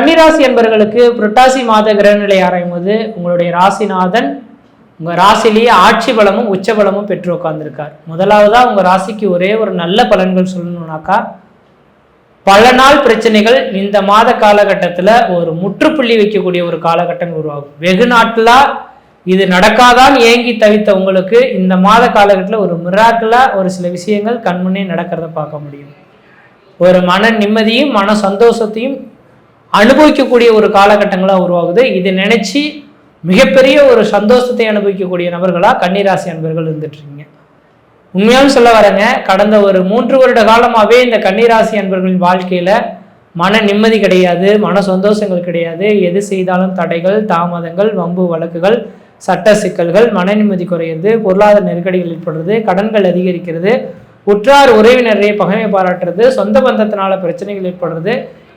கன்னிராசி என்பவர்களுக்கு புரட்டாசி மாத கிரகநிலை ஆராயும் போது உங்களுடைய ராசிநாதன் உங்கள் ராசிலேயே ஆட்சி பலமும் உச்ச பலமும் பெற்று உட்கார்ந்திருக்கார். முதலாவதாக உங்கள் ராசிக்கு ஒரே ஒரு நல்ல பலன்கள் சொல்லணும்னாக்கா பல நாள் பிரச்சனைகள் இந்த மாத காலகட்டத்தில் ஒரு முற்றுப்புள்ளி வைக்கக்கூடிய ஒரு காலகட்டம் உருவாகும். வெகு நாட்களா இது நடக்காதான் ஏங்கி தவித்த உங்களுக்கு இந்த மாத காலகட்டத்தில் ஒரு மிராக்கலாக ஒரு சில விஷயங்கள் கண்முன்னே நடக்கிறத பார்க்க முடியும். ஒரு மன நிம்மதியும் மன சந்தோஷத்தையும் அனுபவிக்கக்கூடிய ஒரு காலகட்டங்களாக உருவாகுது. இதை நினைச்சு மிகப்பெரிய ஒரு சந்தோஷத்தை அனுபவிக்கக்கூடிய நபர்களாக கன்னிராசி அன்பர்கள் இருந்துட்டுருக்கீங்க. உண்மையாலும் சொல்ல வரேங்க கடந்த ஒரு மூன்று வருட காலமாகவே இந்த கன்னிராசி அன்பர்களின் வாழ்க்கையில் மன நிம்மதி கிடையாது மன சந்தோஷங்கள் கிடையாது. எது செய்தாலும் தடைகள் தாமதங்கள் வம்பு வழக்குகள் சட்ட சிக்கல்கள் மன நிம்மதி குறையிறது பொருளாதார நெருக்கடிகள் ஏற்படுறது கடன்கள் அதிகரிக்கிறது உற்றார் உறவினரை பகைமை பாராட்டுறது சொந்த பந்தத்தினால பிரச்சனைகள் ஏற்படுறது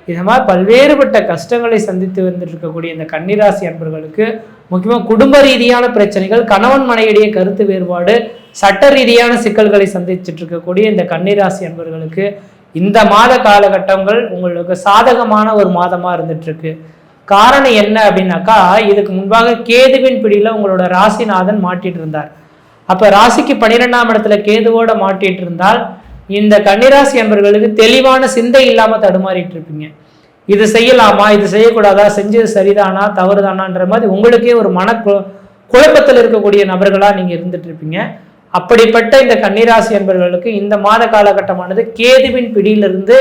இது மாதிரி பல்வேறுபட்ட கஷ்டங்களை சந்தித்து வந்துட்டு இருக்கக்கூடிய இந்த கன்னிராசி அன்பர்களுக்கு முக்கியமாக குடும்ப ரீதியான பிரச்சனைகள் கணவன் மனையிடையே கருத்து வேறுபாடு சட்ட ரீதியான சிக்கல்களை சந்திச்சுட்டு இருக்கக்கூடிய இந்த கன்னிராசி அன்பர்களுக்கு இந்த மாத காலகட்டங்கள் உங்களுக்கு சாதகமான ஒரு மாதமாக இருந்துட்டு இருக்கு காரணம் என்ன அப்படின்னாக்கா இதுக்கு முன்பாக கேதுவின் பிடியில் உங்களோட ராசிநாதன் மாட்டிட்டு இருந்தார். அப்போ ராசிக்கு பன்னிரெண்டாம் இடத்துல கேதுவோட மாட்டிட்டு இருந்தால் இந்த கன்னிராசி அன்பர்களுக்கு தெளிவான சிந்தை இல்லாமல் தடுமாறிட்டு இருப்பீங்க. இது செய்யலாமா? இது செய்யக்கூடாதா? செஞ்சது சரிதானா? தவறுதானான்ற மாதிரி உங்களுக்கே ஒரு மன குழப்பத்தில் இருக்கக்கூடிய நபர்களாக நீங்கள் இருந்துட்டு இருப்பீங்க. அப்படிப்பட்ட இந்த கன்னிராசி என்பவர்களுக்கு இந்த மாத காலகட்டமானது கேதுவின் பிடியிலிருந்து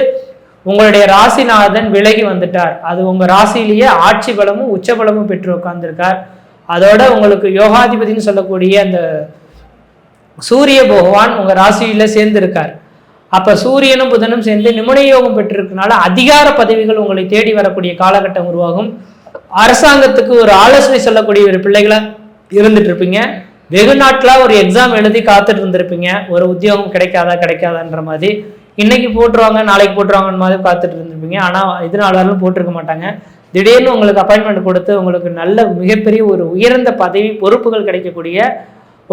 உங்களுடைய ராசிநாதன் விலகி வந்துட்டார். அது உங்கள் ராசியிலேயே ஆட்சி பலமும் உச்ச பலமும் பெற்று உட்கார்ந்துருக்கார் அதோட உங்களுக்கு யோகாதிபதினு சொல்லக்கூடிய அந்த சூரிய பகவான் உங்கள் ராசியில் சேர்ந்திருக்கார். அப்ப சூரியனும் புதனும் சேர்ந்து நிமுனை யோகம் பெற்றிருக்கனால அதிகார பதவிகள் உங்களை தேடி வரக்கூடிய காலகட்டம் உருவாகும். அரசாங்கத்துக்கு ஒரு ஆலோசனை சொல்லக்கூடிய ஒரு பிள்ளைகளாக இருந்துட்டு இருப்பீங்க. வெகு நாட்களா ஒரு எக்ஸாம் எழுதி காத்துட்டு இருந்திருப்பீங்க. ஒரு உத்தியோகம் கிடைக்காதா கிடைக்காதான்ற மாதிரி. இன்னைக்கு போட்டுருவாங்க நாளைக்கு போட்டுருவாங்கன்னு மாதிரி காத்துட்டு இருந்திருப்பீங்க. ஆனா இதனாலும் போட்டிருக்க மாட்டாங்க. திடீர்னு உங்களுக்கு அப்பாயின்மெண்ட் கொடுத்து உங்களுக்கு நல்ல மிகப்பெரிய ஒரு உயர்ந்த பதவி பொறுப்புகள் கிடைக்கக்கூடிய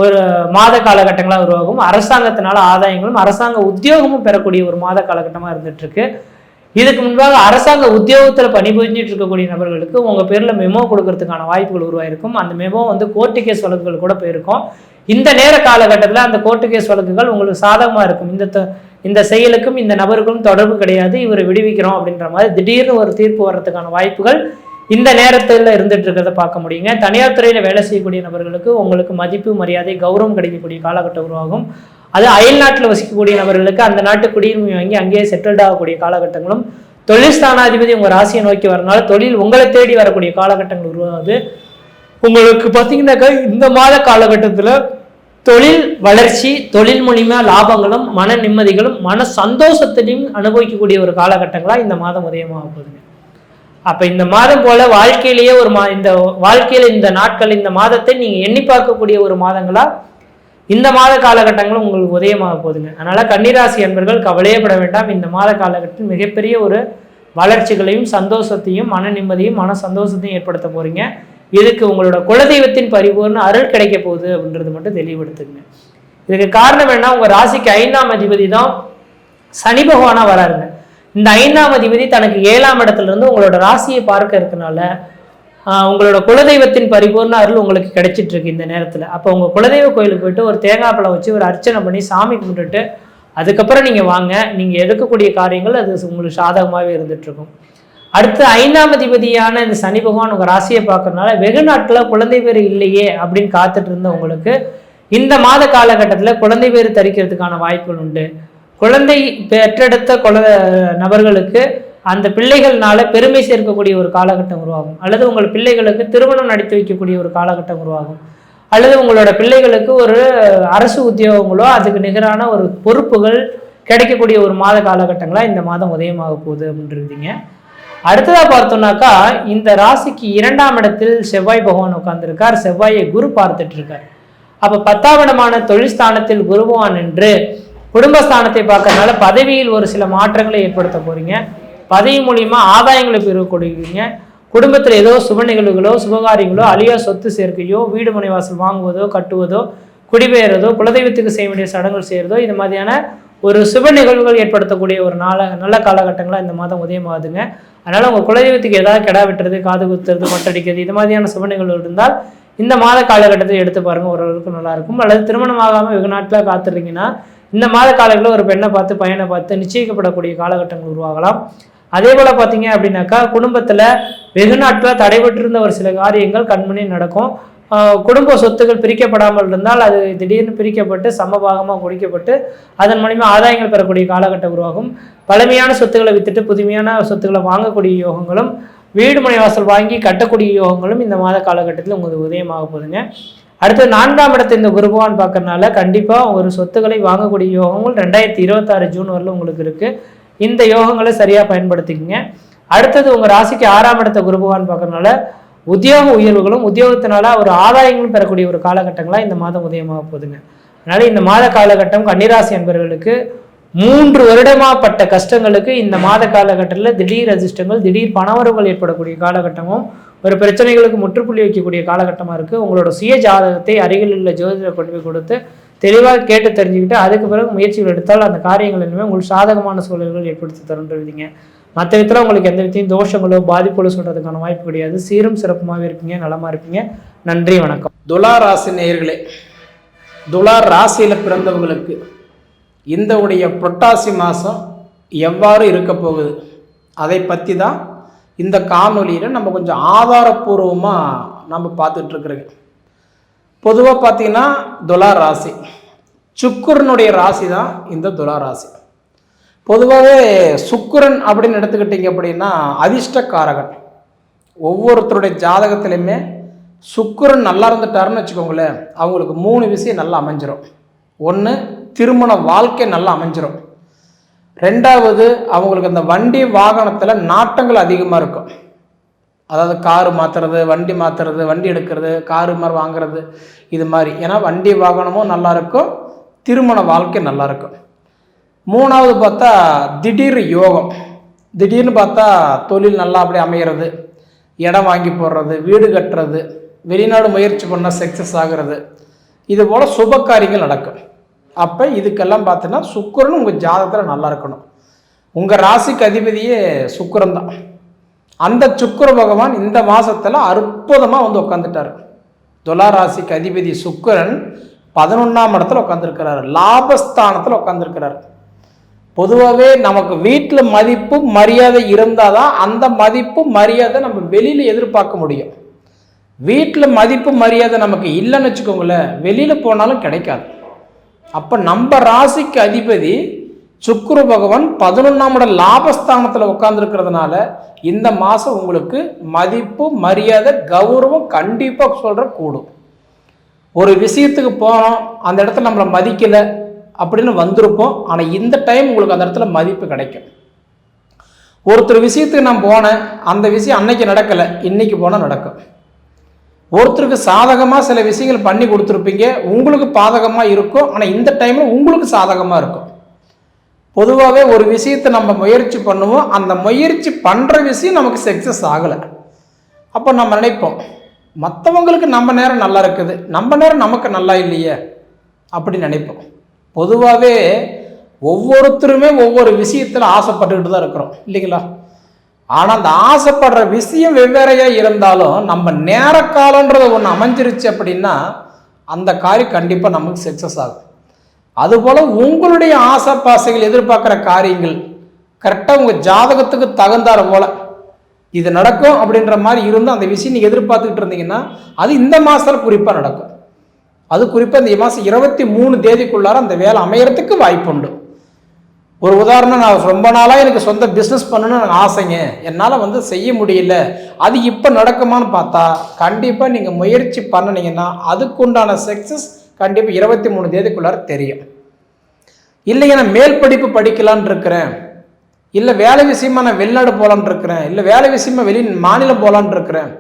ஒரு மாத காலகட்டங்களாக உருவாகும். அரசாங்கத்தினால ஆதாயங்களும் அரசாங்க உத்தியோகமும் பெறக்கூடிய ஒரு மாத காலகட்டமாக இருந்துட்டு இருக்கு இதுக்கு முன்பாக அரசாங்க உத்தியோகத்தில் பணிபுரிஞ்சிட்டு இருக்கக்கூடிய நபர்களுக்கு உங்கள் பேரில் மெமோ கொடுக்கறதுக்கான வாய்ப்புகள் உருவாயிருக்கும். அந்த மெமோ வந்து கோர்ட்டு கேஸ் வழக்குகள் கூட போயிருக்கும். இந்த நேர காலகட்டத்தில் அந்த கோர்ட்டு கேஸ் வழக்குகள் உங்களுக்கு சாதகமாக இருக்கும். இந்த இந்த செயலுக்கும் இந்த நபருக்கும் தொடர்பு கிடையாது. இவரை விடுவிக்கிறோம் அப்படின்ற மாதிரி திடீர்னு ஒரு தீர்ப்பு வர்றதுக்கான வாய்ப்புகள் இந்த நேரத்தில் இருந்துட்டு இருக்கிறத பார்க்க முடியுங்க. தனியார் துறையில் வேலை செய்யக்கூடிய நபர்களுக்கு உங்களுக்கு மதிப்பு மரியாதை கௌரவம் கிடைக்கக்கூடிய காலகட்டம் உருவாகும். அது அயல் நாட்டில் வசிக்கக்கூடிய நபர்களுக்கு அந்த நாட்டு குடியுரிமை வாங்கி அங்கேயே செட்டில்ட் ஆகக்கூடிய காலகட்டங்களும் தொழில் ஸ்தானாதிபதி உங்கள் ராசியை நோக்கி வரனால தொழில் உங்களை தேடி வரக்கூடிய காலகட்டங்கள் உருவாகுது. உங்களுக்கு பார்த்தீங்கன்னாக்கா இந்த மாத காலகட்டத்தில் தொழில் வளர்ச்சி தொழில் மூலிமா லாபங்களும் மன நிம்மதிகளும் மன சந்தோஷத்தையும் அனுபவிக்கக்கூடிய ஒரு காலகட்டங்களா இந்த மாதம் உதயமாக போகுதுங்க. அப்ப இந்த மாதம் போல வாழ்க்கையிலேயே ஒரு மா இந்த வாழ்க்கையில இந்த நாட்கள் இந்த மாதத்தை நீங்க எண்ணி பார்க்கக்கூடிய ஒரு மாதங்களா? இந்த மாத காலகட்டங்களும் உங்களுக்கு உதயமாக போகுதுங்க. அதனால கன்னிராசி அன்பர்கள் கவலையே பட வேண்டாம். இந்த மாத காலகட்டத்தில் மிகப்பெரிய ஒரு வளர்ச்சிகளையும் சந்தோஷத்தையும் மன நிம்மதியும் மன சந்தோஷத்தையும் ஏற்படுத்த போறீங்க. இதுக்கு உங்களோட குலதெய்வத்தின் பரிபூர்ண அருள் கிடைக்க போகுது அப்படின்றது மட்டும் தெளிவுபடுத்துங்க. இதுக்கு காரணம் என்ன? உங்க ராசிக்கு ஐந்தாம் அதிபதி தான் சனி பகவானா வராருங்க. இந்த ஐந்தாம் அதிபதி தனக்கு ஏழாம் இடத்துல இருந்து உங்களோட ராசியை பார்க்க இருக்கனால உங்களோட குலதெய்வத்தின் பரிபூர்ண அருள் உங்களுக்கு கிடைச்சிட்டு இருக்கு இந்த நேரத்தில். அப்போ உங்கள் குலதெய்வ கோயிலுக்கு போயிட்டு ஒரு தேங்காய் பழம் வச்சு ஒரு அர்ச்சனை பண்ணி சாமி கும்பிட்டுட்டு அதுக்கப்புறம் நீங்கள் வாங்க. நீங்கள் எடுக்கக்கூடிய காரியங்கள் அது உங்களுக்கு சாதகமாகவே இருந்துகிட்ருக்கும் அடுத்து ஐந்தாம் அதிபதியான இந்த சனி பகவான் உங்கள் ராசியை பார்க்கறதுனால வெகு நாட்களா குழந்தை பேர் இல்லையே அப்படின்னு காத்துட்டு இருந்த உங்களுக்கு இந்த மாத காலகட்டத்தில் குழந்தை பேர் தரிக்கிறதுக்கான வாய்ப்புகள் உண்டு. குழந்தை பெற்றெடுத்த குழ நபர்களுக்கு அந்த பிள்ளைகள்னால பெருமை சேர்க்கக்கூடிய ஒரு காலகட்டம் உருவாகும். அல்லது உங்கள் பிள்ளைகளுக்கு திருமணம் நடத்தி வைக்கக்கூடிய ஒரு காலகட்டம் உருவாகும். அல்லது உங்களோட பிள்ளைகளுக்கு ஒரு அரசு உத்தியோகங்களோ அதுக்கு நிகரான ஒரு பொறுப்புகள் கிடைக்கக்கூடிய ஒரு மாத காலகட்டங்களா இந்த மாதம் உதயமாக போகுது அப்படின்றீங்க அடுத்ததாக பார்த்தோம்னாக்கா இந்த ராசிக்கு இரண்டாம் இடத்தில் செவ்வாய் பகவான் உட்கார்ந்துருக்கார். செவ்வாயை குரு பார்த்துட்டு இருக்கார். அப்போ பத்தாம் இடமான தொழில் ஸ்தானத்தில் குருவான் என்று குடும்பஸ்தானத்தை பார்க்கறதுனால பதவியில் ஒரு சில மாற்றங்களை ஏற்படுத்த போறீங்க. பதவி மூலியமா ஆதாயங்களை பெறக்கூடியீங்க குடும்பத்தில் ஏதோ சுப நிகழ்வுகளோ சுபகாரியங்களோ அழியோ சொத்து சேர்க்கையோ வீடு முனைவாசல் வாங்குவதோ கட்டுவதோ குடிபெயர்றதோ குலதெய்வத்துக்கு செய்ய வேண்டிய சடங்குகள் செய்யறதோ இது மாதிரியான ஒரு சுப நிகழ்வுகள் ஏற்படுத்தக்கூடிய ஒரு நாள நல்ல காலகட்டங்களா இந்த மாதம் உதயமாகுதுங்க. அதனால் உங்கள் குலதெய்வத்துக்கு ஏதாவது கிடா வெட்டுறது காது குத்துறது மொட்டடிக்கிறது இது மாதிரியான சுப நிகழ்வுகள் இருந்தால் இந்த மாத காலகட்டத்தில் எடுத்து பாருங்கள் ஓரளவுக்கு நல்லாயிருக்கும் அல்லது திருமணம் ஆகாமல் வெகு நாட்டில் காத்துறீங்கன்னா இந்த மாத காலங்களில் ஒரு பெண்ணை பார்த்து பையனை பார்த்து நிச்சயிக்கப்படக்கூடிய காலகட்டங்கள் உருவாகலாம். அதே போல் பார்த்தீங்க அப்படின்னாக்கா குடும்பத்தில் வெகு நாட்களாக தடைபட்டிருந்த ஒரு சில காரியங்கள் கண்மணி நடக்கும். குடும்ப சொத்துக்கள் பிரிக்கப்படாமல் இருந்தால் அது திடீர்னு பிரிக்கப்பட்டு சமபாகமாக குடிக்கப்பட்டு அதன் மூலிமா ஆதாயங்கள் பெறக்கூடிய காலகட்டம் உருவாகும். பழமையான சொத்துக்களை வித்துட்டு புதுமையான சொத்துக்களை வாங்கக்கூடிய யோகங்களும் வீடு மனை வாசல் வாங்கி கட்டக்கூடிய யோகங்களும் இந்த மாத காலகட்டத்தில் உங்களுக்கு உதயமாக போகுதுங்க. அடுத்து நான்காம் இடத்தை இந்த குருபவான் பார்க்கறனால கண்டிப்பாக ஒரு சொத்துக்களை வாங்கக்கூடிய யோகங்கள் ரெண்டாயிரத்தி இருபத்தாறு ஜூன் வரல உங்களுக்கு இருக்குது இந்த யோகங்களை சரியாக பயன்படுத்திக்கங்க. அடுத்தது உங்கள் ராசிக்கு ஆறாம் இடத்த குருபவான் பார்க்கறனால உத்தியோக உயர்வுகளும் உத்தியோகத்தினால ஒரு ஆதாயங்களும் பெறக்கூடிய ஒரு காலகட்டங்களாக இந்த மாதம் உதயமாக போகுதுங்க. அதனால இந்த மாத காலகட்டம் கன்னிராசி என்பவர்களுக்கு மூன்று வருடமாப்பட்ட கஷ்டங்களுக்கு இந்த மாத காலகட்டத்தில் திடீர் அதிர்ஷ்டங்கள் திடீர் பணவரவுகள் ஏற்படக்கூடிய காலகட்டமும் ஒரு பிரச்சனைகளுக்கு முற்றுப்புள்ளி வைக்கக்கூடிய காலகட்டமாக இருக்குது உங்களோட சுய ஜாதகத்தை அருகில் உள்ள ஜோதிடர் கொண்டு போய் கொடுத்து தெளிவாக கேட்டு தெரிஞ்சுக்கிட்டு அதுக்கு பிறகு முயற்சிகள் எடுத்தால் அந்த காரியங்கள் எல்லாமே உங்களுக்கு சாதகமான சூழல்கள் ஏற்படுத்தி தருன்றவிங்க மற்ற விதத்தில் உங்களுக்கு எந்த விதத்தையும் தோஷங்களோ பாதிப்புகளோ சொல்கிறதுக்கான வாய்ப்பு கிடையாது. சீரும் சிறப்புமாகவே இருப்பீங்க நலமாக இருப்பீங்க. நன்றி வணக்கம். துலா ராசி நேயர்களே துலா ராசியில் பிறந்தவங்களுக்கு இந்த உடைய புரட்டாசி மாதம் எவ்வாறு இருக்க போகுது? அதை பற்றி தான் இந்த காணொலியில் நம்ம கொஞ்சம் ஆதாரப்பூர்வமாக நம்ம பார்த்துட்ருக்குறோங்க. பொதுவாக பார்த்தீங்கன்னா துலா ராசி. சுக்கரனுடைய ராசி தான் இந்த துலா ராசி. பொதுவாகவே சுக்கரன் அப்படின்னு எடுத்துக்கிட்டிங்க அப்படின்னா அதிர்ஷ்டக்காரகன். ஒவ்வொருத்தருடைய ஜாதகத்திலையுமே சுக்கரன் நல்லா இருந்துட்டாருன்னு வச்சுக்கோங்களேன் அவங்களுக்கு மூணு விஷயம் நல்லா அமைஞ்சிரும். ஒன்று திருமண வாழ்க்கை நல்லா அமைஞ்சிரும். ரெண்டாவது அவங்களுக்கு அந்த வண்டி வாகனத்தில் நாட்டங்கள் அதிகமாக இருக்கும். அதாவது காரு மாற்றுறது வண்டி மாற்றுறது வண்டி எடுக்கிறது காரு மாதிரி வாங்குறது இது மாதிரி. ஏன்னா வண்டி வாகனமும் நல்லாயிருக்கும் திருமண வாழ்க்கை நல்லா இருக்கும். மூணாவது பார்த்தா திடீர் யோகம். திடீர்னு பார்த்தா தொழில் நல்லா அப்படி அமையிறது இடம் வாங்கி போடுறது வீடு கட்டுறது வெளிநாடு முயற்சி பண்ணால் சக்ஸஸ் ஆகிறது இது போல் சுப காரியங்கள் நடக்கும். அப்போ இதுக்கெல்லாம் பார்த்தோன்னா சுக்கிரன் உங்கள் ஜாதகத்தில் நல்லா இருக்கணும். உங்கள் ராசிக்கு அதிபதியே சுக்கிரன் தான். அந்த சுக்கர பகவான் இந்த மாதத்தில் அற்புதமாக வந்து உட்காந்துட்டார் துலா ராசிக்கு அதிபதி சுக்கிரன் பதினொன்றாம் இடத்துல உட்காந்துருக்கிறார் லாபஸ்தானத்தில் உட்காந்துருக்கிறார் பொதுவாகவே நமக்கு வீட்டில் மதிப்பு மரியாதை இருந்தால் தான் அந்த மதிப்பு மரியாதை நம்ம வெளியில் எதிர்பார்க்க முடியும். வீட்டில் மதிப்பு மரியாதை நமக்கு இல்லைன்னு வச்சுக்கோங்களேன் வெளியில் போனாலும் கிடைக்காது. அப்போ நம்ம ராசிக்கு அதிபதி சுக்குரு பகவான் பதினொன்றாம் லாபஸ்தானத்தில் உட்காந்துருக்கிறதுனால இந்த மாதம் உங்களுக்கு மதிப்பு மரியாதை கௌரவம் கண்டிப்பாக சொல்கிற கூடும். ஒரு விஷயத்துக்கு போனோம் அந்த இடத்துல நம்மளை மதிக்கலை அப்படின்னு வந்திருப்போம். ஆனால் இந்த டைம் உங்களுக்கு அந்த இடத்துல மதிப்பு கிடைக்கும். ஒருத்தர் விஷயத்துக்கு நான் போனேன் அந்த விஷயம் அன்னைக்கு நடக்கலை இன்னைக்கு போனால் நடக்கும். ஒருத்தருக்கு சாதகமாக சில விஷயங்கள் பண்ணி கொடுத்துருப்பீங்க உங்களுக்கு பாதகமாக இருக்கும் ஆனால் இந்த டைமில் உங்களுக்கு சாதகமாக இருக்கும் பொதுவாகவே ஒரு விஷயத்தை நம்ம முயற்சி பண்ணுவோம் அந்த முயற்சி பண்ணுற விஷயம் நமக்கு சக்ஸஸ் ஆகலை. அப்போ நம்ம நினைப்போம் மற்றவங்களுக்கு நம்ம நேரம் நல்லா இருக்குது நம்ம நேரம் நமக்கு நல்லா இல்லையே அப்படின்னு நினைப்போம். பொதுவாகவே ஒவ்வொருத்தருமே ஒவ்வொரு விஷயத்தில் ஆசைப்பட்டுக்கிட்டு தான் இருக்கிறோம் இல்லைங்களா? ஆனால் அந்த ஆசைப்படுற விஷயம் வெவ்வேறையாக இருந்தாலும் நம்ம நேர காலன்றது ஒன்று அமைஞ்சிருச்சு அப்படின்னா அந்த காரியம் கண்டிப்பாக நமக்கு சக்ஸஸ் ஆகும். அதுபோல் உங்களுடைய ஆசை பாசைகள் எதிர்பார்க்குற காரியங்கள் கரெக்டாக உங்கள் ஜாதகத்துக்கு தகுந்தார போல் இது நடக்கும் அப்படின்ற மாதிரி இருந்து அந்த விஷயம் நீங்கள் எதிர்பார்த்துக்கிட்டு இருந்தீங்கன்னா அது இந்த மாதத்தில் குறிப்பாக நடக்கும். அது குறிப்பாக இந்த மாதம் இருபத்தி மூணு தேதிக்குள்ளார அந்த வேலை அமையறதுக்கு வாய்ப்புண்டு. ஒரு உதாரணம் நான் ரொம்ப நாளாக எனக்கு சொந்த பிஸ்னஸ் பண்ணணும்னு எனக்கு ஆசைங்க. என்னால் வந்து செய்ய முடியல. அது இப்போ நடக்குமான்னு பார்த்தா கண்டிப்பாக நீங்கள் முயற்சி பண்ணினீங்கன்னா அதுக்குண்டான சக்ஸஸ் கண்டிப்பாக இருபத்தி மூணு தேதிக்குள்ளார தெரியும். இல்லைங்க நான் மேல் படிப்பு படிக்கலான் இருக்கிறேன். இல்லை வேலை விஷயமா நான் வெளிநாடு போகலான் இருக்கிறேன். இல்லை வேலை விஷயமா வெளி மாநிலம் போகலான்னு இருக்கிறேன்.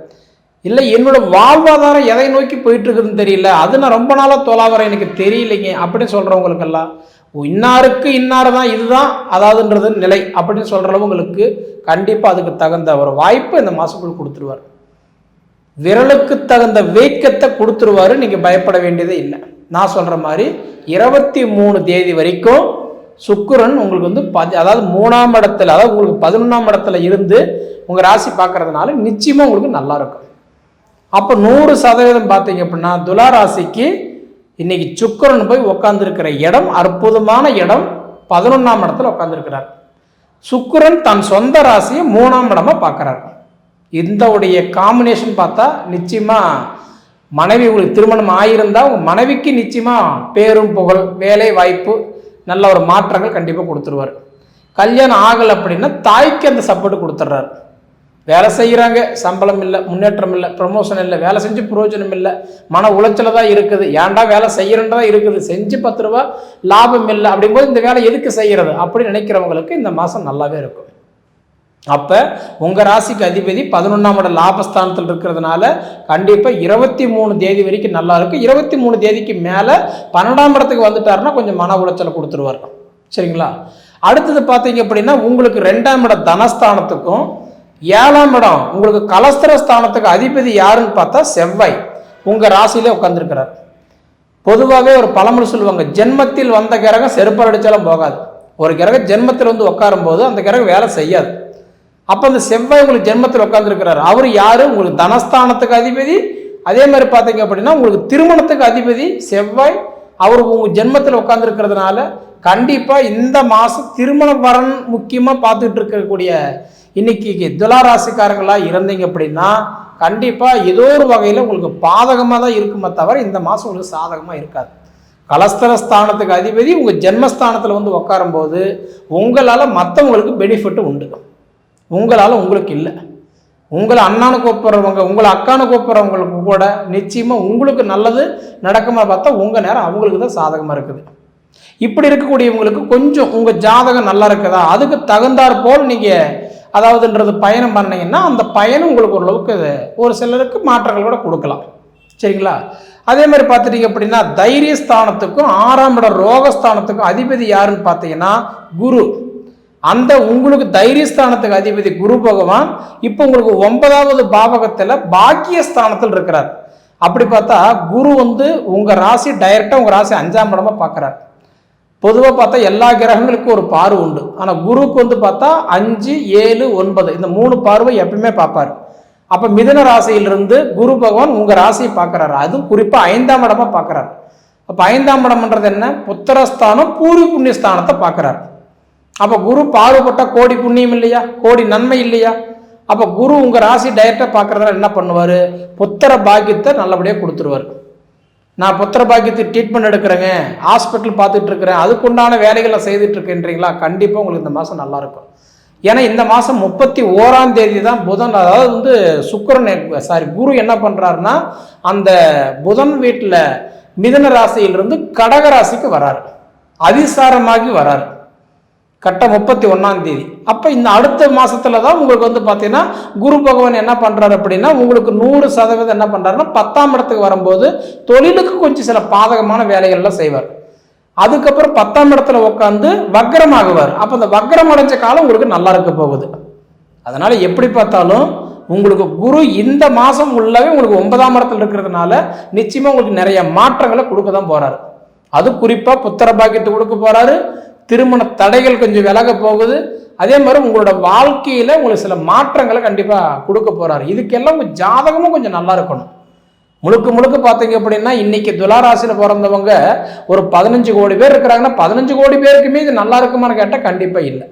இல்லை என்னோட வாழ்வாதாரம் எதை நோக்கி போயிட்டு இருக்குதுன்னு தெரியல. அது நான் ரொம்ப நாளாக தொலாவரம் எனக்கு தெரியலைங்க. அப்படின்னு சொல்கிறவங்களுக்கெல்லாம் இன்னாருக்கு இன்னார் தான் இதுதான் அதாவதுன்றது நிலை அப்படின்னு சொல்கிறவங்களுக்கு கண்டிப்பாக அதுக்கு தகுந்த ஒரு வாய்ப்பு இந்த மாதத்துக்குள் கொடுத்துருவார். விரலுக்கு தகுந்த வேக்கத்தை கொடுத்துருவாரு நீங்கள் பயப்பட வேண்டியதே இல்லை. நான் சொல்கிற மாதிரி இருபத்தி மூணு தேதி வரைக்கும் சுக்கிரன் உங்களுக்கு வந்து பதி அதாவது மூணாம் இடத்துல அதாவது உங்களுக்கு பதினொன்றாம் இடத்துல இருந்து உங்கள் ராசி பார்க்கறதுனால நிச்சயமாக உங்களுக்கு நல்லா இருக்கும். அப்போ நூறு சதவீதம் பார்த்தீங்க அப்படின்னா துலா ராசிக்கு இன்னைக்கு சுக்கரன் போய் உட்காந்துருக்கிற இடம் அற்புதமான இடம் பதினொன்றாம் இடத்துல உட்காந்துருக்கிறார் சுக்கரன் தன் சொந்த ராசியை மூணாம் இடமா பார்க்குறார். இந்தவுடைய காம்பினேஷன் பார்த்தா நிச்சயமாக மனைவி உங்களுக்கு திருமணம் ஆகியிருந்தால் உங்கள் மனைவிக்கு நிச்சயமாக பேரும் புகழ் வேலை வாய்ப்பு நல்ல ஒரு மாற்றங்கள் கண்டிப்பாக கொடுத்துருவார். கல்யாணம் ஆகலை அப்படின்னா தாய்க்கு அந்த சப்போர்ட் கொடுத்துட்றாரு வேலை செய்கிறாங்க சம்பளம் இல்லை முன்னேற்றம் இல்லை ப்ரமோஷன் இல்லை வேலை செஞ்சு பிரயோஜனம் இல்லை மன உளைச்சல தான் இருக்குது. ஏன்டா வேலை செய்யறன்றதா இருக்குது? செஞ்சு பத்து ரூபா லாபம் இல்லை அப்படிங்கும்போது இந்த வேலை எதுக்கு செய்கிறது அப்படின்னு நினைக்கிறவங்களுக்கு இந்த மாதம் நல்லாவே இருக்கும். அப்போ உங்கள் ராசிக்கு அதிபதி பதினொன்றாம் இட லாபஸ்தானத்தில் இருக்கிறதுனால கண்டிப்பாக இருபத்தி மூணு தேதி வரைக்கும் நல்லா இருக்கும். இருபத்தி மூணு தேதிக்கு மேலே பன்னெண்டாம் இடத்துக்கு வந்துட்டாருன்னா கொஞ்சம் மன உளைச்சலை கொடுத்துருவார். சரிங்களா? அடுத்தது பார்த்தீங்க அப்படின்னா உங்களுக்கு ரெண்டாம் இட தனஸ்தானத்துக்கும் ஏழாம் இடம் உங்களுக்கு கலஸ்திர ஸ்தானத்துக்கு அதிபதி யாருன்னு பார்த்தா செவ்வாய். உங்கள் ராசியிலே உட்காந்துருக்கிறார் பொதுவாகவே ஒரு பழமொழி சொல்லுவாங்க ஜென்மத்தில் வந்த கிரகம் செருப்பால் அடித்தாலும் போகாது. ஒரு கிரகம் ஜென்மத்தில் வந்து உட்காரும் போது அந்த கிரகம் வேலை செய்யாது. அப்போ அந்த செவ்வாய் உங்களுக்கு ஜென்மத்தில் உட்காந்துருக்கிறார் அவர் யார்? உங்களுக்கு தனஸ்தானத்துக்கு அதிபதி. அதே மாதிரி பார்த்தீங்க அப்படின்னா உங்களுக்கு திருமணத்துக்கு அதிபதி செவ்வாய். அவர் உங்கள் ஜென்மத்தில் உட்காந்துருக்கிறதுனால கண்டிப்பாக இந்த மாதம் திருமண வரன் முக்கியமாக பார்த்துட்டு இருக்கக்கூடிய இன்னைக்கு துளாராசிக்காரங்களாக இருந்தீங்க அப்படின்னா கண்டிப்பாக ஏதோ ஒரு வகையில் உங்களுக்கு பாதகமாக தான் இருக்குமே தவிர இந்த மாதம் உங்களுக்கு சாதகமாக இருக்காது. கலஸ்தர ஸ்தானத்துக்கு அதிபதி உங்கள் ஜென்மஸ்தானத்தில் வந்து உட்காரும்போது உங்களால் மற்றவங்களுக்கு பெனிஃபிட் உண்டு. உங்களால் உங்களுக்கு இல்லை. உங்களை அண்ணானு கூப்பிட்றவங்க உங்களை அக்கானு கூப்பிட்றவங்களுக்கு கூட நிச்சயமாக உங்களுக்கு நல்லது நடக்குமா பார்த்தா உங்கள் நேரம் அவங்களுக்கு தான் சாதகமாக இருக்குது. இப்படி இருக்கக்கூடியவங்களுக்கு கொஞ்சம் உங்கள் ஜாதகம் நல்லா இருக்குதா? அதுக்கு தகுந்தாற் போல் நீங்கள் அதாவதுன்றது பயணம் பண்ணீங்கன்னா அந்த பயணம் உங்களுக்கு ஓரளவுக்கு ஒரு சிலருக்கு மாற்றங்கள் கூட கொடுக்கலாம். சரிங்களா? அதே மாதிரி பார்த்துட்டீங்க அப்படின்னா தைரியஸ்தானத்துக்கும் ஆறாம் இட ரோகஸ்தானத்துக்கும் அதிபதி யாருன்னு பார்த்தீங்கன்னா குரு. அந்த உங்களுக்கு தைரியஸ்தானத்துக்கு அதிபதி குரு பகவான் இப்போ உங்களுக்கு ஒன்பதாவது பாவகத்தில் பாக்கியஸ்தானத்தில் இருக்கிறார். அப்படி பார்த்தா குரு வந்து உங்கள் ராசி டைரெக்டாக உங்கள் ராசி அஞ்சாம் இடமா பார்க்குறாரு. பொதுவாக பார்த்தா எல்லா கிரகங்களுக்கும் ஒரு பார்வை உண்டு. ஆனால் குருவுக்கு வந்து பார்த்தா அஞ்சு ஏழு ஒன்பது இந்த மூணு பார்வை எப்பயுமே பார்ப்பார். அப்போ மிதுன ராசியிலிருந்து குரு பகவான் உங்கள் ராசியை பார்க்குறாரு. அதுவும் குறிப்பாக ஐந்தாம் இடமாக பார்க்குறாரு. அப்போ ஐந்தாம் இடம்ன்றது என்ன? புத்திரஸ்தானம் பூர்வ புண்ணியஸ்தானத்தை பார்க்குறாரு. அப்போ குரு பாடுபட்ட கோடி புண்ணியம் இல்லையா? கோடி நன்மை இல்லையா? அப்போ குரு உங்கள் ராசி டைரக்டாக பார்க்குறதுனால என்ன பண்ணுவார்? புத்திர பாக்கியத்தை நல்லபடியாக கொடுத்துருவார். நான் புத்திர பாக்கியத்தை ட்ரீட்மெண்ட் எடுக்கிறேங்க. ஹாஸ்பிட்டல் பார்த்துட்டு இருக்கிறேன் அதுக்குண்டான வேலைகளை செய்துட்டு இருக்கின்றீங்களா கண்டிப்பாக உங்களுக்கு இந்த மாதம் நல்லாயிருக்கும். ஏன்னா இந்த மாதம் முப்பத்தி ஓராம் தேதி தான் புதன். அதாவது வந்து சுக்கரன் சாரி குரு என்ன பண்ணுறாருன்னா அந்த புதன் வீட்டில் மிதன ராசியிலிருந்து கடக ராசிக்கு வராரு. அதிசாரமாகி வராரு. கட்ட முப்பத்தி ஒன்றாம் தேதி. அப்போ இந்த அடுத்த மாதத்துல தான் உங்களுக்கு வந்து பார்த்தீங்கன்னா குரு பகவான் என்ன பண்ணுறாரு அப்படின்னா உங்களுக்கு நூறு சதவீதம் என்ன பண்ணுறாருன்னா பத்தாம் இடத்துக்கு வரும்போது தொழிலுக்கு கொஞ்சம் சில பாதகமான வேலைகள்லாம் செய்வார். அதுக்கப்புறம் பத்தாம் இடத்துல உட்காந்து வக்கரமாகுவார் அப்போ அந்த வக்கரம் அடைஞ்ச காலம் உங்களுக்கு நல்லா இருக்க போகுது. அதனால் எப்படி பார்த்தாலும் உங்களுக்கு குரு இந்த மாதம் உள்ளவே உங்களுக்கு ஒன்பதாம் இடத்துல இருக்கிறதுனால நிச்சயமாக உங்களுக்கு நிறைய மாற்றங்களை கொடுக்க தான் போகிறாரு அது குறிப்பாக புத்திர பாக்கியத்தை கொடுக்க போகிறாரு திருமண தடைகள் கொஞ்சம் விலக போகுது. அதே மாதிரி உங்களோட வாழ்க்கையில் உங்களுக்கு சில மாற்றங்களை கண்டிப்பாக கொடுக்க போகிறாரு இதுக்கெல்லாம் உங்கள் ஜாதகமும் கொஞ்சம் நல்லா இருக்கணும். முழுக்க முழுக்க பார்த்தீங்க அப்படின்னா இன்னைக்கு துளாராசியில் பிறந்தவங்க ஒரு பதினஞ்சு கோடி பேர் இருக்கிறாங்கன்னா பதினஞ்சு கோடி பேருக்குமே இது நல்லா இருக்குமான்னு கேட்டால் கண்டிப்பாக இல்லை.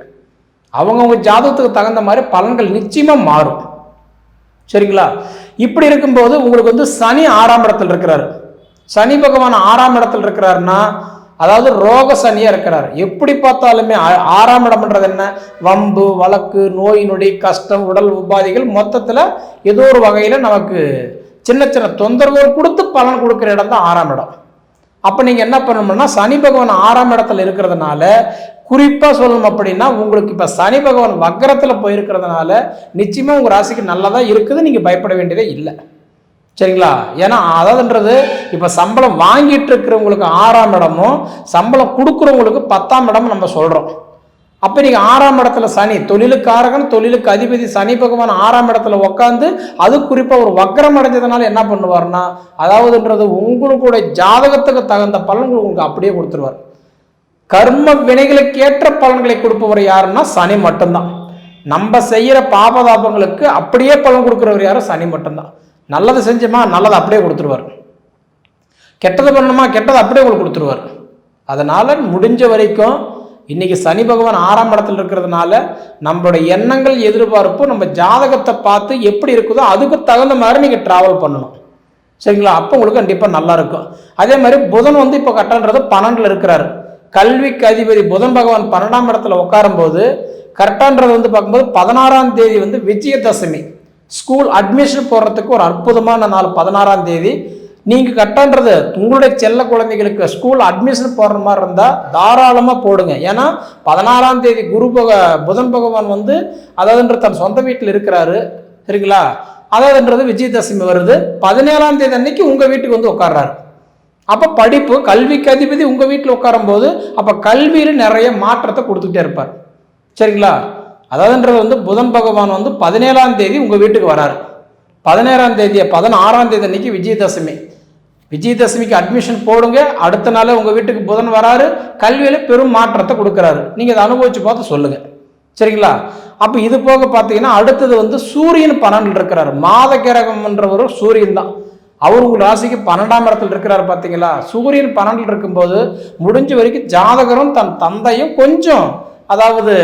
அவங்கவுங்க ஜாதகத்துக்கு தகுந்த மாதிரி பலன்கள் நிச்சயமாக மாறும். சரிங்களா? இப்படி இருக்கும்போது உங்களுக்கு வந்து சனி ஆறாம் இடத்துல இருக்கிறாரு. சனி பகவான் ஆறாம் இடத்துல இருக்கிறாருன்னா அதாவது ரோக சனியா இருக்கிறார். எப்படி பார்த்தாலுமே ஆ- ஆறாம் இடம்ன்றது என்ன? வம்பு வழக்கு நோய் நொடி கஷ்டம் உடல் உபாதைகள் மொத்தத்தில் ஏதோ ஒரு வகையில் நமக்கு சின்ன சின்ன தொந்தரவுகள் கொடுத்து பலன் கொடுக்குற இடம் தான் ஆறாம் இடம். அப்போ நீங்கள் என்ன பண்ணணும்னா சனி பகவான் ஆறாம் இடத்துல இருக்கிறதுனால குறிப்பாக சொல்லணும் அப்படின்னா உங்களுக்கு இப்போ சனி பகவான் வக்கரத்தில் போயிருக்கிறதுனால நிச்சயமாக உங்கள் ராசிக்கு நல்லதாக இருக்குது நீங்கள் பயப்பட வேண்டியதே இல்லை. சரிங்களா? ஏன்னா அதாவதுன்றது இப்போ சம்பளம் வாங்கிட்டு இருக்கிறவங்களுக்கு ஆறாம் இடமும் சம்பளம் கொடுக்குறவங்களுக்கு பத்தாம் இடமும் நம்ம சொல்கிறோம் அப்போ நீங்கள் ஆறாம் இடத்துல சனி தொழிலுக்காரகன் தொழிலுக்கு அதிபதி சனி பகவான் ஆறாம் இடத்துல உட்காந்து அது குறிப்பாக ஒரு வக்கரம் அடைஞ்சதுனால என்ன பண்ணுவார்னா அதாவதுன்றது உங்களுடைய ஜாதகத்துக்கு தகுந்த பலன்கள் உங்களுக்கு அப்படியே கொடுத்துருவார். கர்ம வினைகளுக்கு ஏற்ற பலன்களை கொடுப்பவர் யாருன்னா சனி மட்டும்தான். நம்ம செய்கிற பாபதாபங்களுக்கு அப்படியே பலன் கொடுக்குறவர் யாரும் சனி மட்டும்தான். நல்லது செஞ்சோமா நல்லதை அப்படியே கொடுத்துருவார். கெட்டது பண்ணணுமா கெட்டதை அப்படியே உங்களுக்கு கொடுத்துருவார். அதனால் முடிஞ்ச வரைக்கும் இன்னைக்கு சனி பகவான் ஆறாம் இடத்துல இருக்கிறதுனால நம்மளுடைய எண்ணங்கள் எதிர்பார்ப்பு நம்ம ஜாதகத்தை பார்த்து எப்படி இருக்குதோ அதுக்கு தகுந்த மாதிரி நீங்கள் ட்ராவல் பண்ணணும். சரிங்களா? அப்போ உங்களுக்கு கண்டிப்பாக நல்லா இருக்கும். அதே மாதிரி புதன் வந்து இப்போ கட்டன்றது பன்னெண்டில் இருக்கிறாரு. கல்விக்கு அதிபதி புதன் பகவான் பன்னெண்டாம் இடத்துல உட்காரும்போது கரெக்டான்றது வந்து பார்க்கும்போது பதினாறாம் தேதி வந்து விஜயதசமி. ஸ்கூல் அட்மிஷன் போடுறதுக்கு ஒரு அற்புதமான நாள் பதினாறாம் தேதி. நீங்கள் கட்டன்றது உங்களுடைய செல்ல குழந்தைகளுக்கு ஸ்கூல் அட்மிஷன் போடுற மாதிரி இருந்தால் தாராளமாக போடுங்க. ஏன்னா பதினாறாம் தேதி குரு பக புதன் பகவான் வந்து அதாவதுன்ற தன் சொந்த வீட்டில் இருக்கிறாரு. சரிங்களா? அதாவதுன்றது விஜயதசமி வருது. பதினேழாம் தேதி அன்னைக்கு உங்கள் வீட்டுக்கு வந்து உட்கார்றாரு. அப்போ படிப்பு கல்விக்கு அதிபதி உங்கள் வீட்டில் உட்காரும்போது அப்போ கல்வியில் நிறைய மாற்றத்தை கொடுத்துக்கிட்டே இருப்பார். சரிங்களா? அதாவதுன்றது வந்து புதன் பகவான் வந்து பதினேழாம் தேதி உங்கள் வீட்டுக்கு வராரு. பதினேழாம் தேதியை பதினாறாம் தேதி அன்னைக்கு விஜயதசமி. விஜயதசமிக்கு அட்மிஷன் போடுங்க. அடுத்த நாளே உங்கள் வீட்டுக்கு புதன் வராரு. கல்வியில் பெரும் மாற்றத்தை கொடுக்குறாரு. நீங்கள் அதை அனுபவிச்சு பார்த்து சொல்லுங்கள் சரிங்களா? அப்போ இது போக பார்த்தீங்கன்னா அடுத்தது வந்து சூரியன் பன்னெண்டில் இருக்கிறார். மாத கிரகம்ன்றவர் சூரியன் தான். அவர் உங்கள் ராசிக்கு பன்னெண்டாம் இடத்துல இருக்கிறார் பார்த்தீங்களா? சூரியன் பன்னெண்டில் இருக்கும்போது முடிஞ்ச வரைக்கும் ஜாதகரும் தன் தந்தையும் கொஞ்சம் அதாவது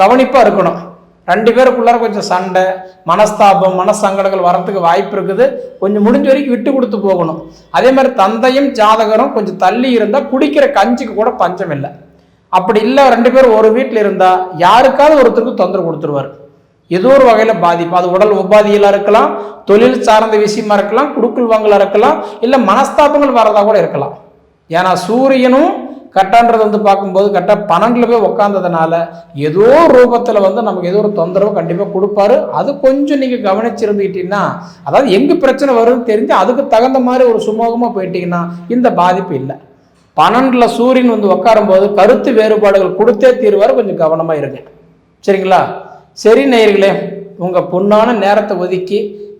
கவனிப்பாக இருக்கணும். ரெண்டு பேருக்குள்ளார கொஞ்சம் சண்டை மனஸ்தாபம் மனசங்கடங்கள் வரத்துக்கு வாய்ப்பு இருக்குது. கொஞ்சம் முடிஞ்ச வரைக்கும் விட்டு கொடுத்து போகணும். அதே மாதிரி தந்தையும் ஜாதகரும் கொஞ்சம் தள்ளி இருந்தால் குடிக்கிற கஞ்சிக்கு கூட பஞ்சம் இல்லை. அப்படி இல்லை ரெண்டு பேரும் ஒரு வீட்டில் இருந்தால் யாருக்காவது ஒருத்தருக்கு தொந்தரவு கொடுத்துருவார். ஏதோ ஒரு வகையில் பாதிப்பு. அது உடல் உபாதிகளாக இருக்கலாம் தொழில் சார்ந்த விஷயமா இருக்கலாம் குடுக்குள் வாங்கலாக இருக்கலாம் இல்லை மனஸ்தாபங்கள் வரதாக கூட இருக்கலாம். ஏன்னா சூரியனும் கட்டான்றது வந்து பார்க்கும்போது கரெக்டாக பன்னெண்டில் போய் உக்காந்ததுனால ஏதோ ரூபத்தில் வந்து நமக்கு ஏதோ ஒரு தொந்தரவு கண்டிப்பாக கொடுப்பாரு. அது கொஞ்சம் நீங்கள் கவனிச்சிருந்துக்கிட்டீங்கன்னா அதாவது எங்கே பிரச்சனை வருதுன்னு தெரிஞ்சு அதுக்கு தகுந்த மாதிரி ஒரு சுமூகமாக போயிட்டீங்கன்னா இந்த பாதிப்பு இல்லை. பன்னெண்டில் சூரியன் வந்து உட்காரும்போது கருத்து வேறுபாடுகள் கொடுத்தே தீர்வார் கொஞ்சம் கவனமாக இருங்க. சரிங்களா? சரி நேயர்களே உங்கள் பொண்ணான நேரத்தை ஒதுக்கி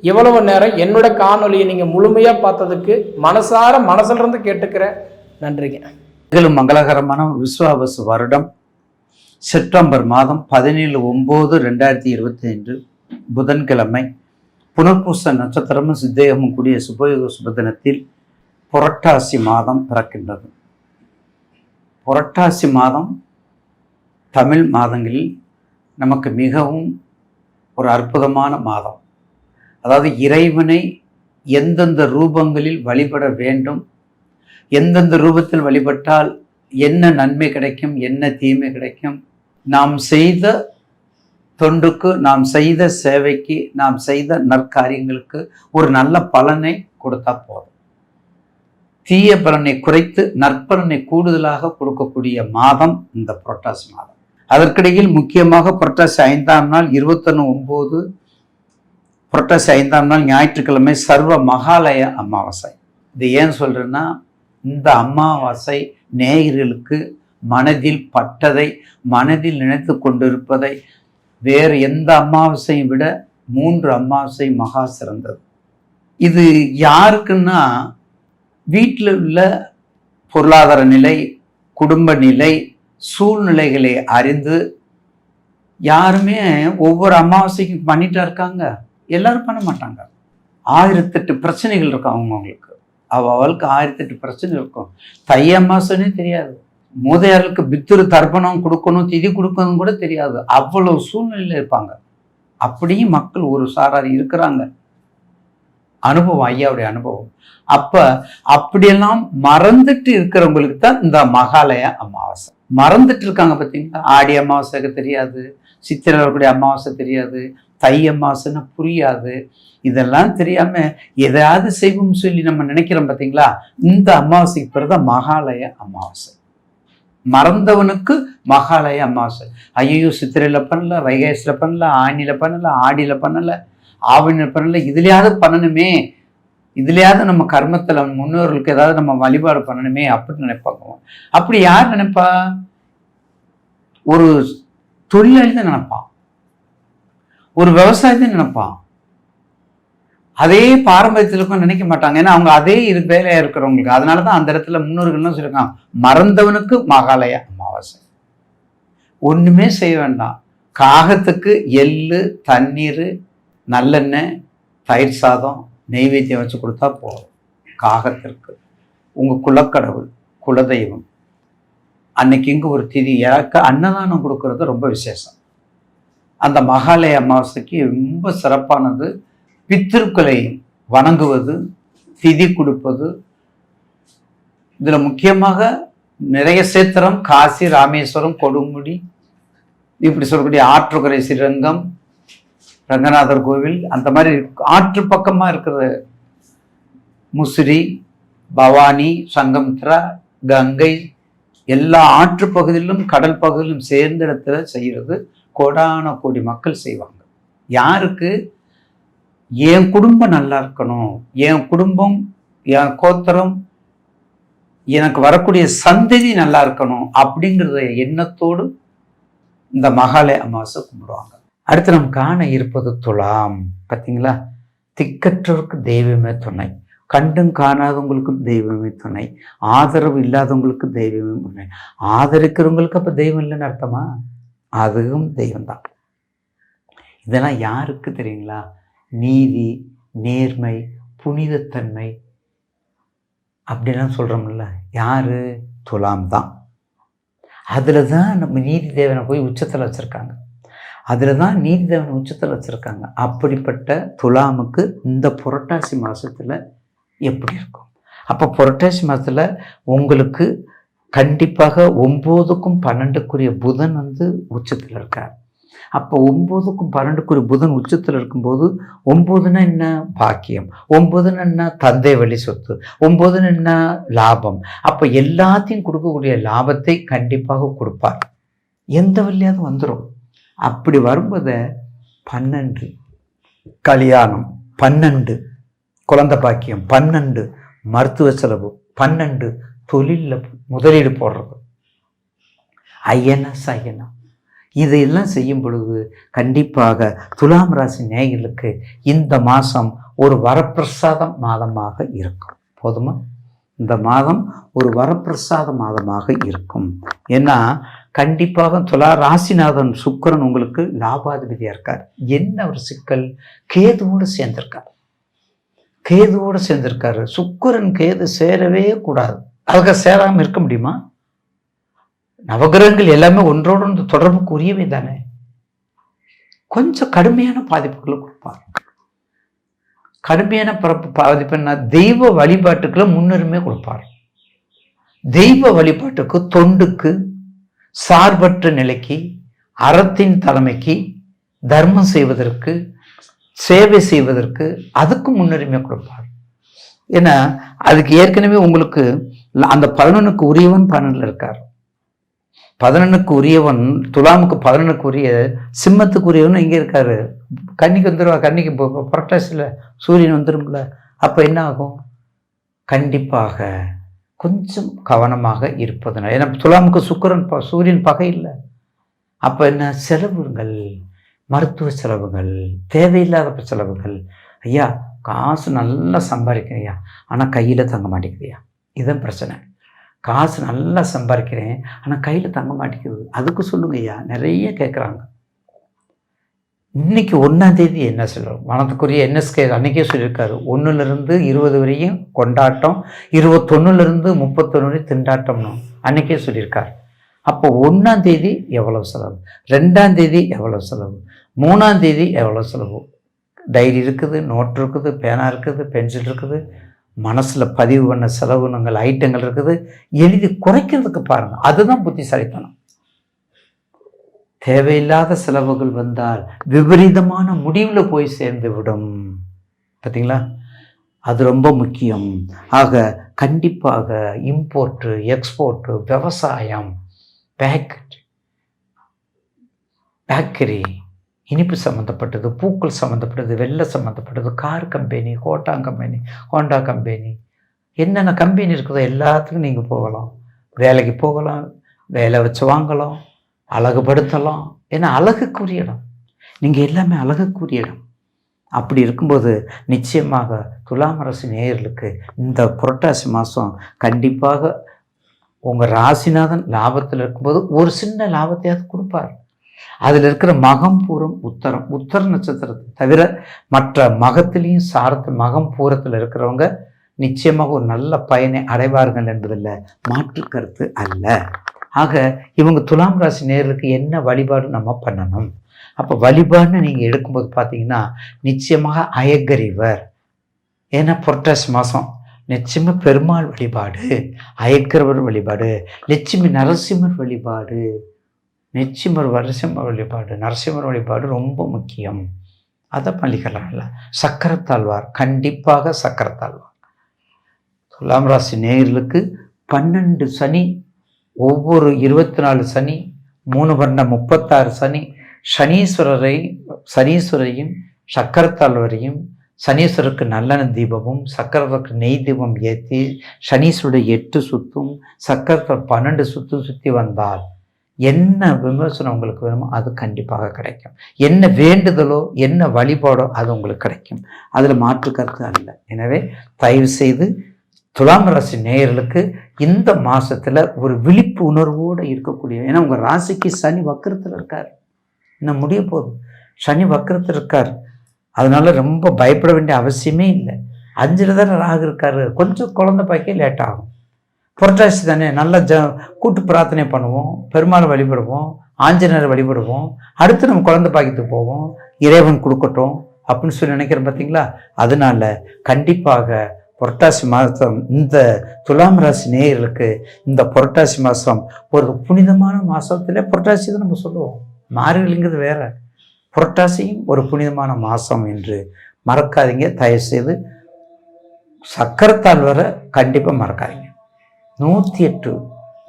இவ்வளவு நேரம் என்னோட காணொலியை நீங்கள் முழுமையாக பார்த்ததுக்கு மனசார மனசிலிருந்து கேட்டுக்கிறேன். நன்றிங்க. மிகவும் மங்களகரமான விஸ்வாபச வருடம் செப்டம்பர் மாதம் பதினேழு ஒம்பது ரெண்டாயிரத்தி இருபத்தி ஐந்து புதன்கிழமை. புனர்பூச நட்சத்திரமும் சித்தேகமும் கூடிய சுபயோக சுபதினத்தில் புரட்டாசி மாதம் பிறக்கின்றது. புரட்டாசி மாதம் தமிழ் மாதங்களில் நமக்கு மிகவும் ஒரு அற்புதமான மாதம். அதாவது இறைவனை எந்தெந்த ரூபங்களில் வழிபட வேண்டும் எந்தெந்த ரூபத்தில் வழிபட்டால் என்ன நன்மை கிடைக்கும் என்ன தீமை கிடைக்கும்? நாம் செய்த தொண்டுக்கு நாம் செய்த சேவைக்கு நாம் செய்த நற்காரியங்களுக்கு ஒரு நல்ல பலனை கொடுத்தா போதும். தீய பலனை குறைத்து நற்பலனை கூடுதலாக கொடுக்கக்கூடிய மாதம் இந்த புரட்டாசி மாதம். அதற்கிடையில் முக்கியமாக புரட்டாசி ஐந்தாம் நாள் இருபத்தொன்று ஒம்பது புரட்டாசி ஐந்தாம் நாள் ஞாயிற்றுக்கிழமை சர்வ மகாலய அமாவாசை. இது ஏன் சொல்றேன்னா இந்த அமாவாசை நேயர்களுக்கு மனதில் பட்டதை மனதில் நினைத்து கொண்டிருப்பதை வேறு எந்த அமாவாசையும் விட மூன்று அமாவாசை மகா சிறந்தது. இது யாருக்குன்னா வீட்டில் உள்ள பொருளாதார நிலை குடும்ப நிலை சூழ்நிலைகளை அறிந்து யாருமே ஒவ்வொரு அமாவாசைக்கும் பண்ணிட்டா இருக்காங்க. எல்லாரும் பண்ண மாட்டாங்க. ஆயிரத்தெட்டு பிரச்சனைகள் இருக்கும் அவங்கவுங்களுக்கு. அவளுக்கு ஆயிரத்தெட்டு பிரச்சனை இருக்கும். தை அமாவாசைனே தெரியாது. மூதையாளுக்கு பித்துரு தர்ப்பணம் கொடுக்கணும் திதி கொடுக்கணும் கூட தெரியாது. அவ்வளவு சூழ்நிலையில் இருப்பாங்க. அப்படியும் மக்கள் ஒரு சாரார் இருக்கிறாங்க. அனுபவம் ஐயாவுடைய அனுபவம். அப்ப அப்படியெல்லாம் மறந்துட்டு இருக்கிறவங்களுக்கு தான் இந்த மகாலய அமாவாசை. மறந்துட்டு இருக்காங்க பார்த்தீங்களா ஆடி அமாவாசைக்கு தெரியாது. சித்திரை அமாவாசை தெரியாது. தைய மாசம்னு புரியாது. இதெல்லாம் தெரியாம எதாவது செய்வோம் சொல்லி நம்ம நினைக்கிறோம் பார்த்தீங்களா இந்த அமாவாசைக்கு பிறகு தான் மகாலய அமாவாசை. மறந்தவனுக்கு மகாலய அமாவாசை. ஐயோ சித்திரையில் பண்ணல வைகாசியில் பண்ணல ஆணியில் பண்ணல ஆடியில் பண்ணல ஆவணியில் பண்ணல இதுலையாவது பண்ணணுமே. இதுலையாவது நம்ம கர்மத்தில் முன்னோர்களுக்கு ஏதாவது நம்ம வழிபாடு பண்ணணுமே அப்படின்னு நினைப்பாங்க அப்படி யார் நினைப்பா? ஒரு தொழிலாளி தான் நினைப்பான். ஒரு விவசாயத்தை நினைப்பான். அதே பாரம்பரியத்தில் நினைக்க மாட்டாங்க. ஏன்னா அவங்க அதே இரு வேலையா இருக்கிறவங்களுக்கு. அதனால தான் அந்த இடத்துல முன்னோர்கள்லாம் சொல்லியிருக்காங்க மறந்தவனுக்கு மகாலய அமாவாசை. ஒண்ணுமே செய்ய வேண்டாம். காகத்துக்கு எள்ளு தண்ணீர் நல்லெண்ணெய் தயிர் சாதம் நெய்வேத்தியம் வச்சு கொடுத்தா போதும். காகத்திற்கு. உங்கள் குலக்கடவுள் குலதெய்வம். அன்னைக்கு இங்கே ஒரு திதி யாருக்கு அன்னதானம் கொடுக்கறது ரொம்ப விசேஷம். அந்த மகாலய அமாவாசைக்கு ரொம்ப சிறப்பானது. பித்திருக்களை வணங்குவது திதி கொடுப்பது. இதில் முக்கியமாக நிறைய சேத்திரம் காசி ராமேஸ்வரம் கொடுமுடி இப்படி சொல்லக்கூடிய ஆற்றுக்கரை ஸ்ரீரங்கம் ரங்கநாதர் கோவில் அந்த மாதிரி ஆற்று பக்கமாக இருக்கிற முசிறி பவானி சங்கமித்ரா கங்கை எல்லா ஆற்று பகுதியிலும் கடல் பகுதியிலும் சேர்ந்த இடத்துல செய்கிறது. கோடான கோடி மக்கள் செய்வாங்க. யாருக்கு? என் குடும்பம் நல்லா இருக்கணும். என் குடும்பம் என் கோத்தரம் எனக்கு வரக்கூடிய சந்ததி நல்லா இருக்கணும் அப்படிங்கிறத எண்ணத்தோடு இந்த மகாலய அமாவாசை கும்பிடுவாங்க. அடுத்து நம்ம காண இருப்பது துலாம். பார்த்தீங்களா திக்கற்றோருக்கு தெய்வமே துணை. கண்டும் காணாதவங்களுக்கு தெய்வமே துணை. ஆதரவு இல்லாதவங்களுக்கு தெய்வமே துணை ஆதரிக்கிறவங்களுக்கு அப்போ தெய்வம் இல்லைன்னு அர்த்தமா? அதுவும் தெய்வம்தான். இதெல்லாம் யாருக்கு தெரியுங்களா? நீதி நேர்மை புனிதத்தன்மை அப்படிலாம் சொல்கிறோம்ல யார்? துலாம் தான். அதில் தான் நம்ம நீதி தேவனை போய் உச்சத்தில் வச்சுருக்காங்க. அதில் தான் நீதி தேவனை உச்சத்தில் வச்சுருக்காங்க. அப்படிப்பட்ட துலாமுக்கு இந்த புரட்டாசி மாதத்தில் எப்படி இருக்கும்? அப்போ புரட்டாசி மாதத்தில் உங்களுக்கு கண்டிப்பாக ஒம்போதுக்கும் பன்னெண்டுக்குரிய புதன் வந்து உச்சத்தில் இருக்கார். அப்போ ஒம்போதுக்கும் பன்னெண்டுக்குரிய புதன் உச்சத்தில் இருக்கும்போது ஒம்போதுன்னா என்ன? பாக்கியம். ஒம்போதுன்னு என்ன? தந்தை வழி சொத்து. ஒம்போதுன்னு என்ன? லாபம். அப்போ எல்லாத்தையும் கொடுக்கக்கூடிய லாபத்தை கண்டிப்பாக கொடுப்பார். எந்த வழியாவது வந்துடும் அப்படி வரும்போது பன்னெண்டு கல்யாணம் பன்னெண்டு குழந்தை பாக்கியம் பன்னெண்டு மருத்துவ செலவு பன்னெண்டு தொழிலில் முதலீடு போடுறது. ஐஎன்எஸ் ஐஎன்எம் இதையெல்லாம் செய்யும் பொழுது கண்டிப்பாக துலாம் ராசி நேயர்களுக்கு இந்த மாதம் ஒரு வரப்பிரசாதம் மாதமாக இருக்கும். போதுமா? இந்த மாதம் ஒரு வரப்பிரசாத மாதமாக இருக்கும். ஏன்னா கண்டிப்பாக துலா ராசிநாதன் சுக்கிரன் உங்களுக்கு லாபாதிபதியாக இருக்கார். என்ன ஒரு சிக்கல்? கேதுவோடு சேர்ந்திருக்கார். கேதுவோடு சேர்ந்திருக்காரு. சுக்கரன் கேது சேரவே கூடாது. அதுக்கு சேராமல் இருக்க முடியுமா? நவகிரகங்கள் எல்லாமே ஒன்றோடு ஒன்று தொடர்புக்கு உரியவை தானே. கொஞ்சம் கடுமையான பாதிப்புகளை கொடுப்பார் கடுமையான பிறப்பு பாதிப்புன்னா தெய்வ வழிபாட்டுக்குள்ள முன்னுரிமை கொடுப்பார் தெய்வ வழிபாட்டுக்கு தொண்டுக்கு சார்பற்ற நிலைக்கு அறத்தின் தலைமைக்கு தர்மம் செய்வதற்கு சேவை செய்வதற்கு அதுக்கு முன்னுரிமை கொடுப்பார் ஏன்னா அதுக்கு ஏற்கனவே உங்களுக்கு அந்த பதினொன்னுக்கு உரியவன் பன்னெண்டில் இருக்கார். பதினொன்னுக்கு உரியவன் துலாமுக்கு பதினொன்னுக்கு உரிய சிம்மத்துக்கு உரியவன் இங்கே இருக்காரு. கன்னிக்கு வந்துடுவா கன்னிக்கு புரட்டாசியில் சூரியன் வந்துடும்ல அப்போ என்ன ஆகும் கண்டிப்பாக கொஞ்சம் கவனமாக இருப்பதுனால் ஏன்னா துலாமுக்கு சுக்கிரன் ப சூரியன் பகை இல்லை. அப்போ என்ன? செலவுகள் மருத்துவ செலவுகள் தேவையில்லாத செலவுகள். ஐயா காசு நல்லா சம்பாதிக்கிறேன் ஐயா ஆனால் கையில் தங்க மாட்டேங்கிறியா இதுதான் பிரச்சனை. காசு நல்லா சம்பாதிக்கிறேன் ஆனால் கையில் தங்க மாட்டேங்குது. அதுக்கு சொல்லுங்க ஐயா நிறைய கேட்குறாங்க இன்னைக்கு ஒன்றாம் தேதி என்ன சொல்கிறோம் வனத்துக்குரிய என்எஸ்கே அன்றைக்கே சொல்லியிருக்காரு. ஒன்றுலேருந்து இருபது வரையும் கொண்டாட்டம் இருபத்தொன்னுலேருந்து முப்பத்தொன்று வரையும் திண்டாட்டம்னு அன்றைக்கே சொல்லியிருக்கார். அப்போ ஒன்றாம் தேதி எவ்வளோ செலவு? ரெண்டாம் தேதி எவ்வளோ செலவு? மூணாம் தேதி எவ்வளோ செலவு? டைரி இருக்குது நோட் இருக்குது பேனா இருக்குது பென்சில் இருக்குது. மனசில் பதிவு பண்ண செலவுனங்கள் ஐட்டங்கள் இருக்குது. எழுதி குறைக்கிறதுக்கு பாருங்கள் அதுதான் புத்திசாலித்தனம். தேவையில்லாத செலவுகள் வந்தால் விபரீதமான முடிவில் போய் சேர்ந்து விடும். பார்த்தீங்களா அது ரொம்ப முக்கியம். ஆக கண்டிப்பாக இம்போர்ட்டு எக்ஸ்போர்ட்டு விவசாயம் பேக்கரி பேக்கரி இனிப்பு சம்மந்தப்பட்டது பூக்கள் சம்மந்தப்பட்டது வெள்ளை சம்மந்தப்பட்டது car company Honda company Honda company. என்னென்ன கம்பெனி இருக்குதோ எல்லாத்துக்கும் நீங்கள் போகலாம். வேலைக்கு போகலாம் வேலை வச்சு வாங்கலாம் அழகுபடுத்தலாம். ஏன்னா அழகுக்குரிய இடம். நீங்கள் எல்லாமே அழகுக்குரிய இடம். அப்படி இருக்கும்போது நிச்சயமாக துலாம் ராசி நேயர்களுக்கு இந்த புரட்டாசி மாதம் கண்டிப்பாக உங்கள் ராசிநாதன் லாபத்தில் இருக்கும்போது ஒரு சின்ன லாபத்தையாவது கொடுப்பார். அதில் இருக்கிற மகம் பூரம் உத்தரம். உத்தர நட்சத்திரத்தை தவிர மற்ற மகத்திலையும் சாரத்து மகம் பூரத்தில் இருக்கிறவங்க நிச்சயமாக ஒரு நல்ல பயனை அடைவார்கள் என்பதில் மாற்று கருத்து அல்ல. ஆக இவங்க துலாம் ராசி நேர்களுக்கு என்ன வழிபாடு நம்ம பண்ணணும்? அப்போ வழிபாடுன்னு நீங்கள் எடுக்கும்போது பார்த்தீங்கன்னா நிச்சயமாக அயக்கரிவர். ஏன்னா புரட்டாசி மாதம் நிச்சயமாக பெருமாள் வழிபாடு அயக்கிறவர் வழிபாடு லட்சுமி நரசிம்மர் வழிபாடு நிச்சயமர் நரசிம்மர் வழிபாடு நரசிம்மர் வழிபாடு ரொம்ப முக்கியம். அதை பண்ணிக்கலாம்ல சக்கரத்தாழ்வார் கண்டிப்பாக சக்கரத்தாழ்வார். துலாம் ராசி நேயர்களுக்கு பன்னெண்டு சனி ஒவ்வொரு இருபத்தி நாலு சனி மூணு பண்ண முப்பத்தாறு சனி சனீஸ்வரரை சனீஸ்வரையும் சக்கரத்தாழ்வரையும் சனீஸ்வரருக்கு நல்லெண்ணெய் தீபமும் சக்கரவருக்கு நெய் தீபம் ஏற்றி சனீஸ்வருடைய எட்டு சுத்தும் சக்கரத்தால் பன்னெண்டு சுத்தும் சுற்றி வந்தால் என்ன விமர்சனம் உங்களுக்கு வேணுமோ அது கண்டிப்பாக கிடைக்கும். என்ன வேண்டுதலோ என்ன வழிபாடோ அது உங்களுக்கு கிடைக்கும். அதில் மாற்று கருத்து அல்ல. எனவே தயவு செய்து துலாம் ராசி நேயர்களுக்கு இந்த மாதத்தில் ஒரு விழிப்பு உணர்வோடு இருக்கக்கூடிய ஏன்னா உங்கள் ராசிக்கு சனி வக்கரத்தில் இருக்கார். இன்னும் முடிய போதும் சனி வக்கரத்தில் இருக்கார். அதனால் ரொம்ப பயப்பட வேண்டிய அவசியமே இல்லை. அஞ்சில் தானே ராகு இருக்காரு. கொஞ்சம் குழந்தை பாய்க்க லேட் ஆகும். புரட்டாசி தானே நல்ல ஜ கூட்டு பிரார்த்தனை பண்ணுவோம் பெருமாளை வழிபடுவோம் ஆஞ்சநேயரை வழிபடுவோம் அடுத்து நம்ம குழந்தை பாக்கியத்துக்கு போவோம் இறைவன் கொடுக்கட்டும் அப்படின்னு சொல்லி நினைக்கிறோம் பார்த்தீங்களா அதனால கண்டிப்பாக புரட்டாசி மாதம் இந்த துலாம் ராசி நேயர்களுக்கு இந்த புரட்டாசி மாதம் ஒரு புனிதமான மாதத்தில் புரட்டாசி தான் நம்ம சொல்லுவோம். மார்கழிங்கிறது வேற. புரட்டாசியும் ஒரு புனிதமான மாதம் என்று மறக்காதீங்க. தயவுசெய்து சக்கரத்தால் வர கண்டிப்பாக மறக்காதீங்க. நூற்றி எட்டு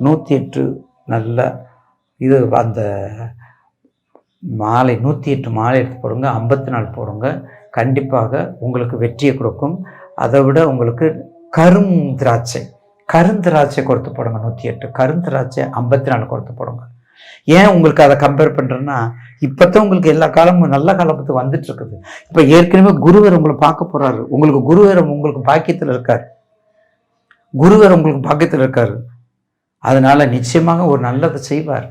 நூற்றி எட்டு நல்ல இது அந்த மாலை நூற்றி எட்டு மாலை எடுத்து போடுங்க ஐம்பத்தி நாலு போடுங்க. கண்டிப்பாக உங்களுக்கு வெற்றியை கொடுக்கும். அதை விட உங்களுக்கு கரும் திராட்சை கருந்திராட்சை கொடுத்து போடுங்க நூற்றி எட்டு கருந்திராட்சை ஐம்பத்தி நாலு கொடுத்து போடுங்க. ஏன் உங்களுக்கு அதை கம்பேர் பண்ணுறேன்னா இப்போ தான் உங்களுக்கு எல்லா காலமும் நல்ல காலத்துக்கு வந்துட்டு இருக்குது. இப்போ ஏற்கனவே குருவர் உங்களை பார்க்க போறாரு. உங்களுக்கு குருவர் உங்களுக்கு பாக்கியத்தில் இருக்கார். குருவர் உங்களுக்கு பக்கத்தில் இருக்கார். அதனால் நிச்சயமாக ஒரு நல்லதை செய்வார்.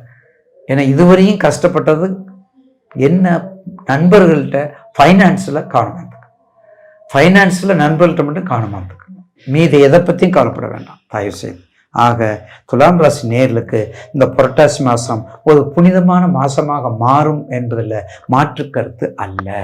ஏன்னா இதுவரையும் கஷ்டப்பட்டது என்ன நண்பர்கள்ட்ட ஃபைனான்ஸில் காணமாட்டுக்கு ஃபைனான்ஸில் நண்பர்கள்ட்ட மட்டும் காணமாட்டுக்கு மீதி எதை பற்றியும் கவலைப்பட வேண்டாம். தயவு செய்து. ஆக துலாம் ராசி நேர்களுக்கு இந்த புரட்டாசி மாதம் ஒரு புனிதமான மாதமாக மாறும் என்பதில் மாற்று கருத்து அல்ல.